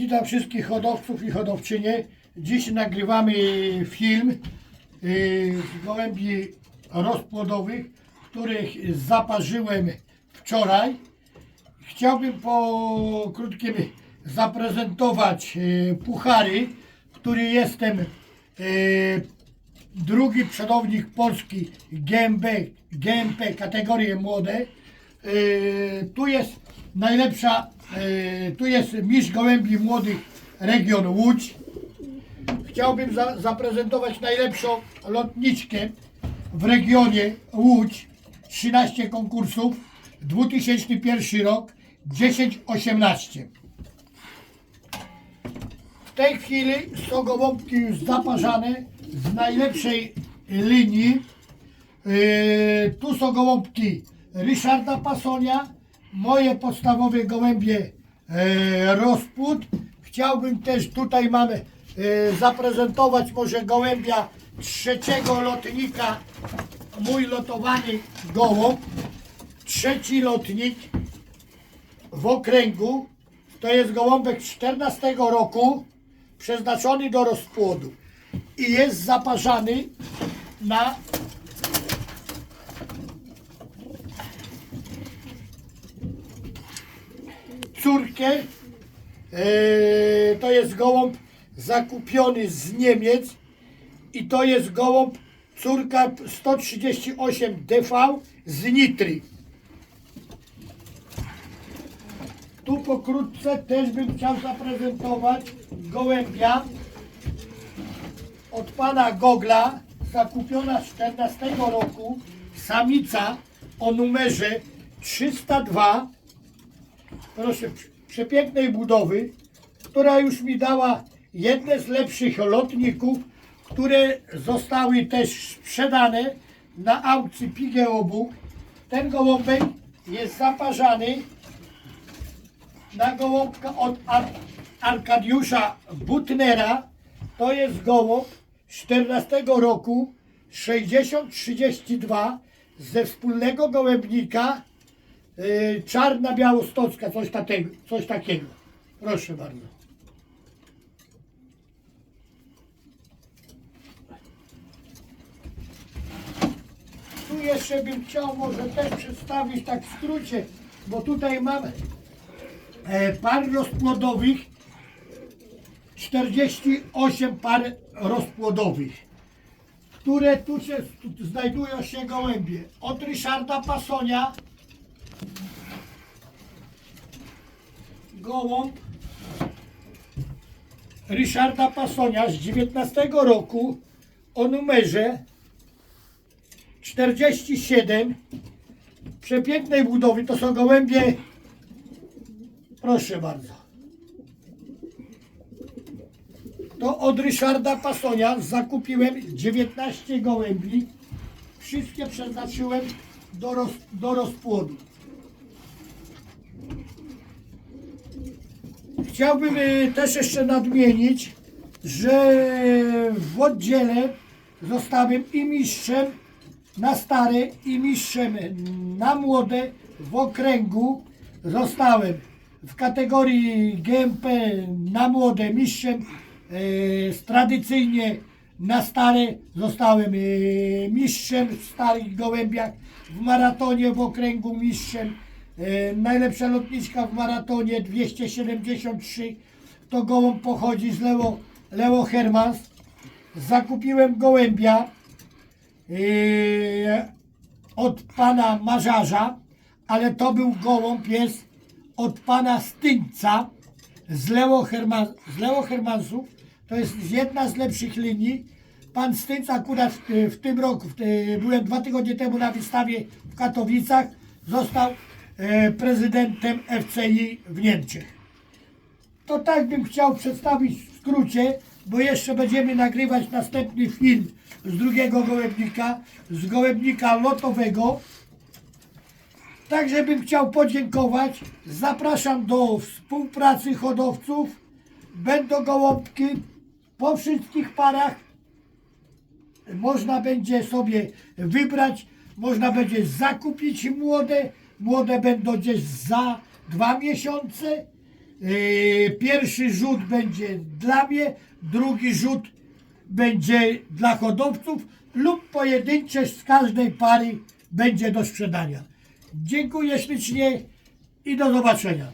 Witam wszystkich hodowców i hodowczynie. Dziś nagrywamy film y, z gołębi rozpłodowych, których zaparzyłem wczoraj. Chciałbym po krótkim zaprezentować y, puchary, który jestem y, drugi przodownik Polski GMB, GMP kategorie młode. Yy, tu jest najlepsza, yy, tu jest mistrz gołębi młodych region Łódź. Chciałbym za, zaprezentować najlepszą lotniczkę w regionie Łódź. 13 konkursów, 2001 rok, 10-18. W tej chwili są gołąbki już zaparzane z najlepszej linii. Yy, tu są gołąbki Ryszarda Pasonia, moje podstawowe gołębie yy, rozpłód. Chciałbym też, tutaj mamy yy, zaprezentować może gołębia trzeciego lotnika, mój lotowany gołąb. Trzeci lotnik w okręgu, to jest gołąbek 14 roku, przeznaczony do rozpłodu i jest zaparzany na córkę. Eee, to jest gołąb zakupiony z Niemiec i to jest gołąb córka 138 DV z Nitry. Tu pokrótce też bym chciał zaprezentować gołębia od pana Gogla, zakupiona z 14 roku, samica o numerze 302, proszę, przepięknej budowy, która już mi dała jedne z lepszych lotników, które zostały też sprzedane na aukcji Pigę. Ten gołąbek jest zaparzany na gołąbka od Ar Arkadiusza Butnera. To jest gołąb 14 roku 6032 ze wspólnego gołębnika yy, Czarna Białostocka, coś, coś takiego. Proszę bardzo. Tu jeszcze bym chciał może też przedstawić tak w skrócie, bo tutaj mam e, par rozpłodowych 48 par rozpłodowych, które tu się znajdują się gołębie. Od Ryszarda Pasonia gołąb Ryszarda Pasonia z 19 roku o numerze 47 przepięknej budowy. To są gołębie, proszę bardzo. To od Ryszarda Pasonia zakupiłem 19 gołębli. Wszystkie przeznaczyłem do, roz, do rozpłodu. Chciałbym y, też jeszcze nadmienić, że w oddziale zostałem i mistrzem na stare i mistrzem na młode w okręgu. Zostałem w kategorii GMP na młode mistrzem e, tradycyjnie na stare zostałem e, mistrzem w starych gołębiach, w maratonie w okręgu mistrzem. E, najlepsza lotniczka w maratonie 273 to gołąb pochodzi z Leo, Leo Hermans. Zakupiłem gołębia e, od pana Marzarza, ale to był gołąb jest od pana Styńca z Leo, Herman, z Leo Hermansów. To jest jedna z lepszych linii. Pan Styńca akurat w, w tym roku, w, byłem dwa tygodnie temu na wystawie w Katowicach, został e, prezydentem FCI w Niemczech. To tak bym chciał przedstawić w skrócie, bo jeszcze będziemy nagrywać następny film z drugiego gołębnika, z gołębnika lotowego. Także bym chciał podziękować. Zapraszam do współpracy hodowców. Będą gołąbki po wszystkich parach. Można będzie sobie wybrać, można będzie zakupić młode. Młode będą gdzieś za dwa miesiące. Yy, pierwszy rzut będzie dla mnie, drugi rzut będzie dla hodowców lub pojedyncze z każdej pary będzie do sprzedania. Dziękuję ślicznie i do zobaczenia.